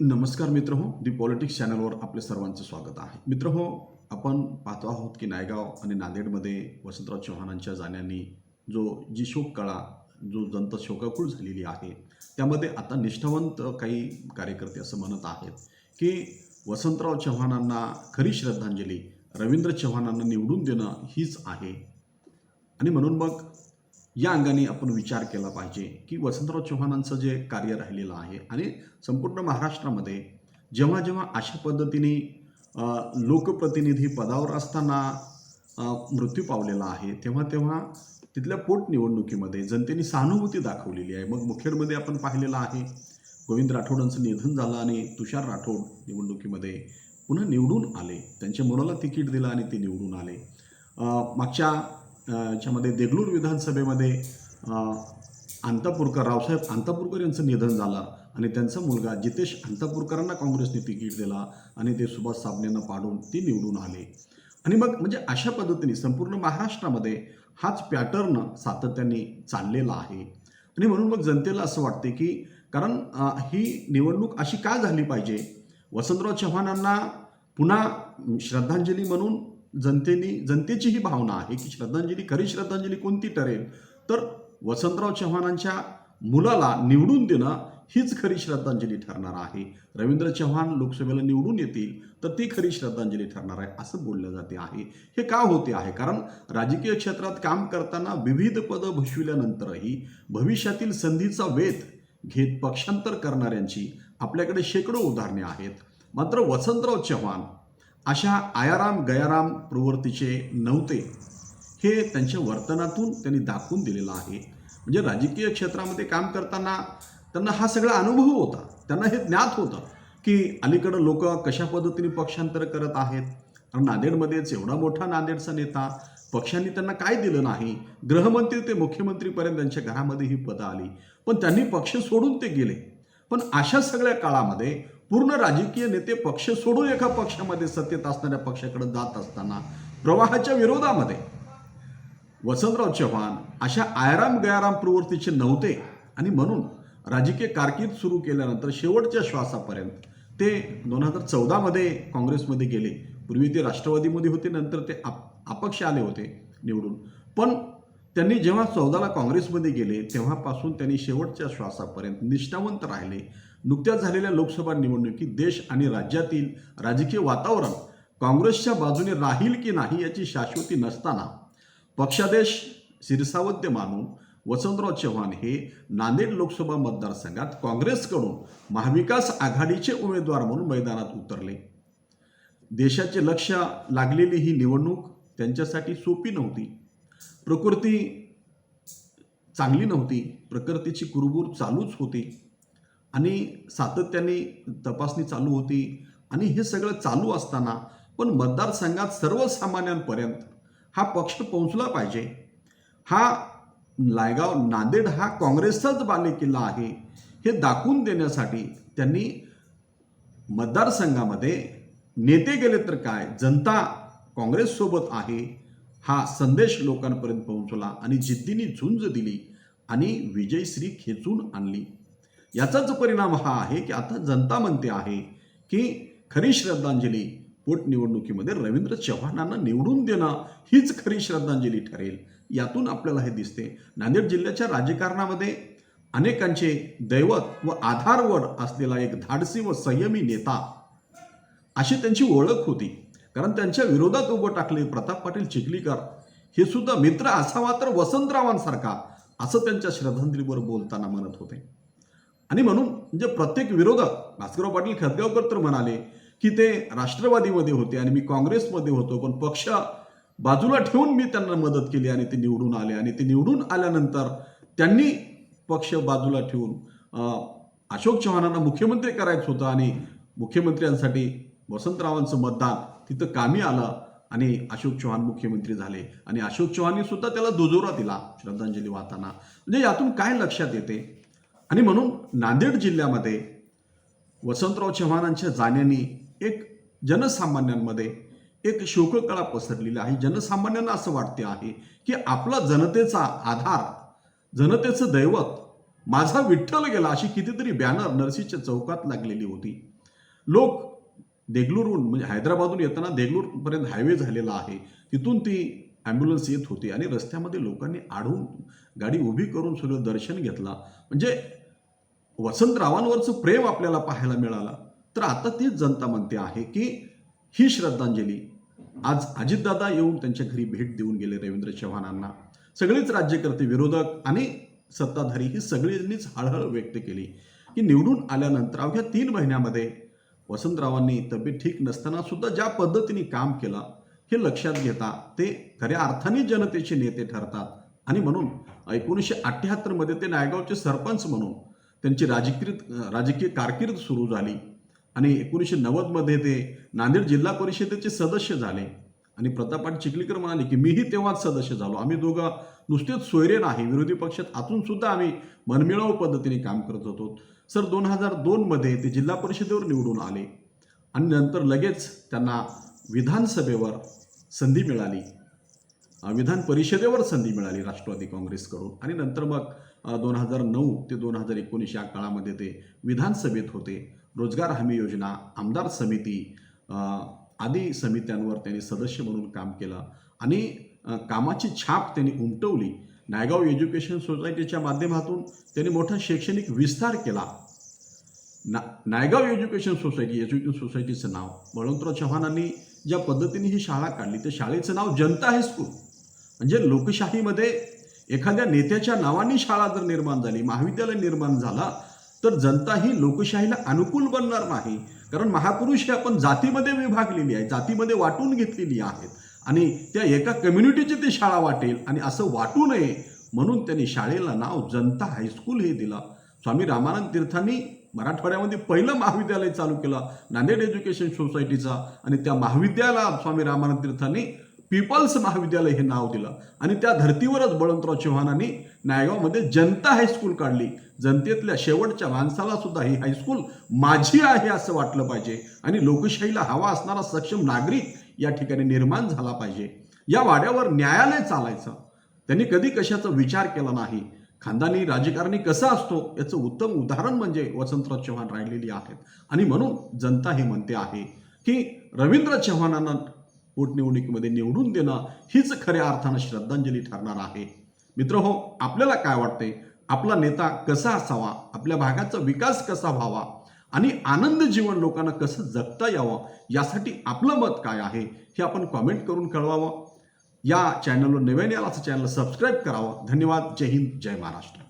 नमस्कार मित्र हो दी पॉलिटिक्स चॅनलवर आपले सर्वांचं स्वागत आहे. मित्र हो आपण पाहतो आहोत की नायगाव आणि नांदेडमध्ये वसंतराव चव्हाणांच्या जाण्याने जो जी शोककळा जो जनता शोकाकुळ झालेली आहे त्यामध्ये आता निष्ठावंत काही कार्यकर्ते असं म्हणत आहेत की वसंतराव चव्हाणांना खरी श्रद्धांजली रवींद्र चव्हाणांना निवडून देणं हीच आहे. आणि म्हणून मग या अंगाने आपण विचार केला पाहिजे की वसंतराव चव्हाणांचं जे कार्य राहिलेलं आहे आणि संपूर्ण महाराष्ट्रामध्ये जेव्हा जेव्हा अशा पद्धतीने लोकप्रतिनिधी पदावर असताना मृत्यू पावलेला आहे तेव्हा तेव्हा तिथल्या पोटनिवडणुकीमध्ये जनतेने सहानुभूती दाखवलेली आहे. मग मुखेडमध्ये आपण पाहिलेलं आहे गोविंद राठोडांचं निधन झालं आणि तुषार राठोड निवडणुकीमध्ये पुन्हा निवडून आले. त्यांच्या मुलाला तिकीट दिलं आणि ते निवडून आले. मागच्या याच्यामध्ये देगलूर विधानसभेमध्ये अंतापूरकर रावसाहेब अंतापूरकर यांचं निधन झालं आणि त्यांचा मुलगा जितेश अंतापूरकरांना काँग्रेसने तिकीट दिला आणि ते सुभाष साबणेंना पाडून ते निवडून आले. आणि मग म्हणजे अशा पद्धतीने संपूर्ण महाराष्ट्रामध्ये हाच पॅटर्न सातत्याने चाललेला आहे. आणि म्हणून मग जनतेला असं वाटते की कारण ही निवडणूक अशी का झाली पाहिजे? वसंतराव चव्हाणांना पुन्हा श्रद्धांजली म्हणून जनतेनी जनतेची ही भावना आहे की श्रद्धांजली खरी श्रद्धांजली कोणती ठरेल? तर वसंतराव चव्हाणांच्या मुलाला निवडून देणं हीच खरी श्रद्धांजली ठरणार आहे. रवींद्र चव्हाण लोकसभेला निवडून येतील तर ती खरी श्रद्धांजली ठरणार आहे असं बोललं जाते आहे. हे का होते आहे? कारण राजकीय क्षेत्रात काम करताना विविध पदं भूषविल्यानंतरही भविष्यातील संधीचा वेध घेत पक्षांतर करणाऱ्यांची आपल्याकडे शेकडो उदाहरणे आहेत. मात्र वसंतराव चव्हाण अशा आयाराम गयाराम प्रवृत्तीचे नव्हते. हे त्यांच्या वर्तनातून त्यांनी दाखवून दिलेलं आहे. म्हणजे राजकीय क्षेत्रामध्ये काम करताना त्यांना हा सगळा अनुभव होता. त्यांना हे ज्ञात होतं की अलीकडं लोक कशा पद्धतीने पक्षांतर करत आहेत. कारण नांदेडमध्येच एवढा मोठा नांदेडचा नेता पक्षांनी त्यांना काय दिलं नाही? गृहमंत्री ते मुख्यमंत्रीपर्यंत त्यांच्या घरामध्ये ही पदं आली. पण त्यांनी पक्ष सोडून ते गेले. पण अशा सगळ्या काळामध्ये पूर्ण राजकीय नेते पक्ष सोडून एका पक्षामध्ये सत्तेत असणाऱ्या पक्षाकडे जात असताना प्रवाहाच्या विरोधामध्ये वसंतराव चव्हाण अशा आयराम गयाराम प्रवृत्तीचे नव्हते आणि म्हणून राजकीय कारकीर्द सुरू केल्यानंतर शेवटच्या श्वासापर्यंत ते दोन हजार चौदामध्ये काँग्रेसमध्ये गेले. पूर्वी ते राष्ट्रवादीमध्ये होते नंतर ते आप अपक्ष आले होते निवडून. पण त्यांनी जेव्हा चौदाला काँग्रेसमध्ये गेले तेव्हापासून त्यांनी शेवटच्या श्वासापर्यंत निष्ठावंत राहिले. नुकत्याच झालेल्या लोकसभा निवडणुकीत देश आणि राज्यातील राजकीय वातावरण काँग्रेसच्या बाजूने राहील की नाही याची शाश्वती नसताना पक्षादेश शिरसावद्य मानून वसंतराव चव्हाण हे नांदेड लोकसभा मतदारसंघात काँग्रेसकडून महाविकास आघाडीचे उमेदवार म्हणून मैदानात उतरले. देशाचे लक्ष लागलेली ही निवडणूक त्यांच्यासाठी सोपी नव्हती. प्रकृती चांगली नव्हती प्रकृतीची कुरबूर चालूच होती. आणि सातत्याने तपासणी चालू होती. आणि हे सगळं चालू असताना पण मतदारसंघात सर्वसामान्यांपर्यंत हा पक्ष पोहोचला पाहिजे. हा लायगाव नांदेड हा काँग्रेसचाच बालेकिल्ला आहे हे दाखवून देण्यासाठी त्यांनी मतदारसंघामध्ये नेते गेले तर काय? जनता काँग्रेससोबत आहे. हा संदेश लोकांपर्यंत पोहोचवला आणि जिद्दीने झुंज दिली आणि विजयश्री खेचून आणली. याचाच परिणाम हा आहे की आता जनता म्हणते आहे की खरी श्रद्धांजली पोटनिवडणुकीमध्ये रवींद्र चव्हाणांना निवडून देणं हीच खरी श्रद्धांजली ठरेल. यातून आपल्याला हे दिसते. नांदेड जिल्ह्याच्या राजकारणामध्ये अनेकांचे दैवत व आधारवड असलेला एक धाडसी व संयमी नेता. अशी त्यांची ओळख होती. कारण त्यांच्या विरोधात उभं टाकले प्रताप पाटील चिखलीकर. हे सुद्धा मित्र असावा तर वसंतरावांसारखा असं त्यांच्या श्रद्धांजलीवर बोलताना म्हणत होते. आणि म्हणून म्हणजे प्रत्येक विरोधक भास्करराव पाटील खतगावकर तर म्हणाले की ते राष्ट्रवादीमध्ये होते आणि मी काँग्रेसमध्ये होतो पण पक्ष बाजूला ठेवून मी त्यांना मदत केली आणि ते निवडून आले. आणि ते निवडून आल्यानंतर त्यांनी पक्ष बाजूला ठेवून अशोक चव्हाणांना मुख्यमंत्री करायचं होतं आणि मुख्यमंत्र्यांसाठी वसंतरावांचं मतदान तिथं कामी आलं आणि अशोक चव्हाण मुख्यमंत्री झाले. आणि अशोक चव्हाणनी सुद्धा त्याला दुजोरा दिला श्रद्धांजली वाहताना. म्हणजे यातून काय लक्षात येते? आणि म्हणून नांदेड जिल्ह्यामध्ये वसंतराव चव्हाणांच्या जाण्याने एक जनसामान्यांमध्ये एक शोककळा पसरलेली आहे. जनसामान्यांना असं वाटते आहे की आपला जनतेचा आधार जनतेचं दैवत माझा विठ्ठल गेला अशी कितीतरी बॅनर नरसीच्या चौकात लागलेली होती. लोक देगलूरहून म्हणजे हैदराबादहून येताना देगलूरपर्यंत हायवे झालेला आहे. तिथून ती ॲम्ब्युलन्स येत होती आणि रस्त्यामध्ये लोकांनी आढळून गाडी उभी करून सगळं दर्शन घेतला. म्हणजे वसंतरावांवरचं प्रेम आपल्याला पाहायला मिळालं. तर आता तीच जनता म्हणते आहे की ही श्रद्धांजली. आज अजितदादा येऊन त्यांच्या घरी भेट देऊन गेले रवींद्र चव्हाणांना. सगळेच राज्यकर्ते विरोधक आणि सत्ताधारी ही सगळींनीच हळहळ व्यक्त केली. की निवडून आल्यानंतर अवघ्या तीन महिन्यामध्ये वसंतरावांनी तब्येत ठीक नसताना सुद्धा ज्या पद्धतीने काम केलं हे लक्षात घेता ते खऱ्या अर्थाने जनतेचे नेते ठरतात. आणि म्हणून एकोणीसशे अठ्ठ्याहत्तरमध्ये ते नायगावचे सरपंच म्हणून त्यांची राजकीय राजकीय कारकीर्द सुरू झाली. आणि एकोणीसशे नव्वदमध्ये ते नांदेड जिल्हा परिषदेचे सदस्य झाले. आणि प्रतापराव चिखलीकर म्हणाले की मीही तेव्हाच सदस्य झालो. आम्ही दोघं नुसतेच सोयरे नाही. विरोधी पक्षात आतून सुद्धा आम्ही मनमिळाऊ पद्धतीने काम करत होतो. सर दोन हजार दोनमध्ये ते जिल्हा परिषदेवर निवडून आले आणि नंतर लगेच त्यांना विधानसभेवर संधी मिळाली. विधान परिषदेवर संधी मिळाली राष्ट्रवादी काँग्रेसकडून. आणि नंतर मग दोन हजार नऊ ते दोन हजार एकोणीस या काळामध्ये ते विधानसभेत होते. रोजगार हमी योजना आमदार समिती आदी समित्यांवर त्यांनी सदस्य म्हणून काम केलं. आणि कामाची छाप त्यांनी उमटवली. नायगाव एज्युकेशन सोसायटीच्या माध्यमातून त्यांनी मोठा शैक्षणिक विस्तार केला. ना नायगाव एज्युकेशन सोसायटी एज्युकेशन सोसायटीचं नाव. बळवंतराव चव्हाणांनी ज्या पद्धतीने ही शाळा काढली त्या शाळेचं नाव जनता हायस्कूल म्हणजे लोकशाहीमध्ये एखाद्या नेत्याच्या नावाने शाळा जर निर्माण झाली महाविद्यालय निर्माण झाला तर जनता ही लोकशाहीला अनुकूल बनणार नाही. कारण महापुरुष हे आपण जातीमध्ये विभागलेली आहे जातीमध्ये वाटून घेतलेली आहेत. आणि त्या एका कम्युनिटीची ती शाळा वाटेल आणि असं वाटू नये म्हणून त्यांनी शाळेला नाव जनता हायस्कूल हे दिलं. स्वामी रामानंद तीर्थांनी मराठवाड्यामध्ये पहिलं महाविद्यालय चालू केलं नांदेड एज्युकेशन सोसायटीचा आणि त्या महाविद्यालयाला स्वामी रामानंद तीर्थांनी पीपल्स महाविद्यालय हे नाव दिलं. आणि त्या धर्तीवरच बळवंतराव चव्हाणांनी नायगावमध्ये जनता हायस्कूल काढली. जनतेतल्या शेवटच्या माणसाला सुद्धा ही हायस्कूल माझी आहे असं वाटलं पाहिजे. आणि लोकशाहीला हवा असणारा सक्षम नागरिक या ठिकाणी निर्माण झाला पाहिजे. या वाड्यावर न्यायालय चालायचं. त्यांनी कधी कशाचा विचार केला नाही. खानदानी राजकारणी कसा असतो याचं उत्तम उदाहरण म्हणजे वसंतराव चव्हाण राहिलेली आहेत. आणि म्हणून जनता हे म्हणते आहे की रवींद्र चव्हाणांना पोटनिवडणुकीमध्ये निवडून देणं हीच खऱ्या अर्थानं श्रद्धांजली ठरणार आहे. मित्र हो आपल्याला काय वाटते आपला नेता कसा असावा? आपल्या भागाचा विकास कसा व्हावा? आणि आनंद जीवन लोकांना कसं जगता यावं? यासाठी आपलं मत काय आहे? हे आपण कॉमेंट करून कळवावं. या चॅनलवर नव्याने आला असं चॅनल सबस्क्राईब करावं. धन्यवाद. जय हिंद. जय महाराष्ट्र.